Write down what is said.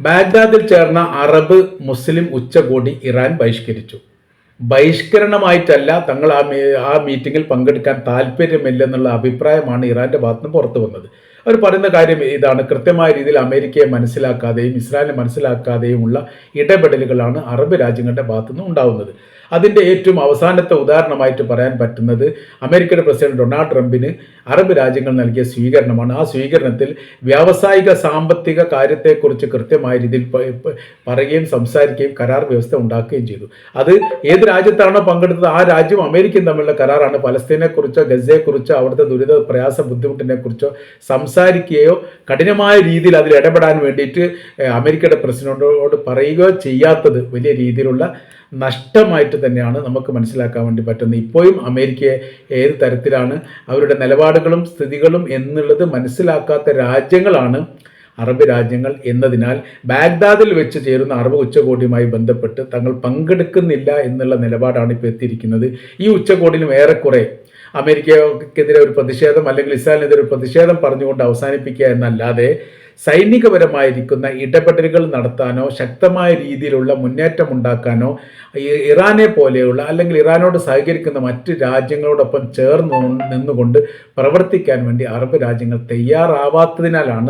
ബാഗ്ദാദിൽ ചേർന്ന അറബ് മുസ്ലിം ഉച്ചകോടി ഇറാൻ ബഹിഷ്കരിച്ചു. ബഹിഷ്കരണമായിട്ടല്ല തങ്ങൾ ആ ആ മീറ്റിങ്ങിൽ പങ്കെടുക്കാൻ താല്പര്യമില്ലെന്നുള്ള അഭിപ്രായമാണ് ഇറാന്റെ ഭാഗത്തുനിന്ന് പുറത്തു വന്നത് അവർ പറയുന്ന കാര്യം ഇതാണ്. കൃത്യമായ രീതിയിൽ അമേരിക്കയെ മനസ്സിലാക്കാതെയും ഇസ്രായേലിനെ മനസ്സിലാക്കാതെയുമുള്ള ഇടപെടലുകളാണ് അറബ് രാജ്യങ്ങളുടെ ഭാഗത്തുനിന്ന് ഉണ്ടാവുന്നത്. അതിന്റെ ഏറ്റവും അവസാനത്തെ ഉദാഹരണമായിട്ട് പറയാൻ പറ്റുന്നത് അമേരിക്കയുടെ പ്രസിഡന്റ് ഡൊണാൾഡ് ട്രംപിന് അറബ് രാജ്യങ്ങൾ നൽകിയ സ്വീകരണമാണ്. ആ സ്വീകരണത്തിൽ വ്യാവസായിക സാമ്പത്തിക കാര്യത്തെക്കുറിച്ച് കൃത്യമായ രീതിയിൽ പറയുകയും സംസാരിക്കുകയും കരാർ വ്യവസ്ഥ ഉണ്ടാക്കുകയും ചെയ്തു. അത് ഏത് രാജ്യത്താണോ പങ്കെടുത്തത് ആ രാജ്യം അമേരിക്കയും തമ്മിലുള്ള കരാറാണ്. പലസ്തീനെക്കുറിച്ചോ ഗസയെക്കുറിച്ചോ അവിടുത്തെ ദുരിത പ്രയാസ ബുദ്ധിമുട്ടിനെ കുറിച്ചോ സംസാരിക്കുകയോ കഠിനമായ രീതിയിൽ അതിൽ ഇടപെടാൻ വേണ്ടിയിട്ട് അമേരിക്കയുടെ പ്രസിഡന്റോട് പറയുകയോ ചെയ്യാത്തത് വലിയ രീതിയിലുള്ള നഷ്ടമായിട്ട് തന്നെയാണ് നമുക്ക് മനസ്സിലാക്കാൻ വേണ്ടി പറ്റുന്നത്. ഇപ്പോഴും അമേരിക്കയെ ഏത് തരത്തിലാണ് അവരുടെ നിലപാടുകളും സ്ഥിതികളും എന്നുള്ളത് മനസ്സിലാക്കാത്ത രാജ്യങ്ങളാണ് അറബ് രാജ്യങ്ങൾ എന്നതിനാൽ ബാഗ്ദാദിൽ വെച്ച് ചേരുന്ന അറബ് ഉച്ചകോടിയുമായി ബന്ധപ്പെട്ട് തങ്ങൾ പങ്കെടുക്കുന്നില്ല എന്നുള്ള നിലപാടാണ് ഇപ്പോൾ എത്തിയിരിക്കുന്നത്. ഈ ഉച്ചകോടിയിലും ഏറെക്കുറെ അമേരിക്കക്കെതിരെ ഒരു പ്രതിഷേധം അല്ലെങ്കിൽ ഇസ്രായേലിനെതിരെ ഒരു പ്രതിഷേധം പറഞ്ഞുകൊണ്ട് അവസാനിപ്പിക്കുക എന്നല്ലാതെ സൈനികപരമായിരിക്കുന്ന ഇടപെടലുകൾ നടത്താനോ ശക്തമായ രീതിയിലുള്ള മുന്നേറ്റം ഉണ്ടാക്കാനോ ഇറാനെ പോലെയുള്ള അല്ലെങ്കിൽ ഇറാനോട് സഹകരിക്കുന്ന മറ്റ് രാജ്യങ്ങളോടൊപ്പം ചേർന്ന് നിന്നുകൊണ്ട് പ്രവർത്തിക്കാൻ വേണ്ടി അറബ് രാജ്യങ്ങൾ തയ്യാറാവാത്തതിനാലാണ്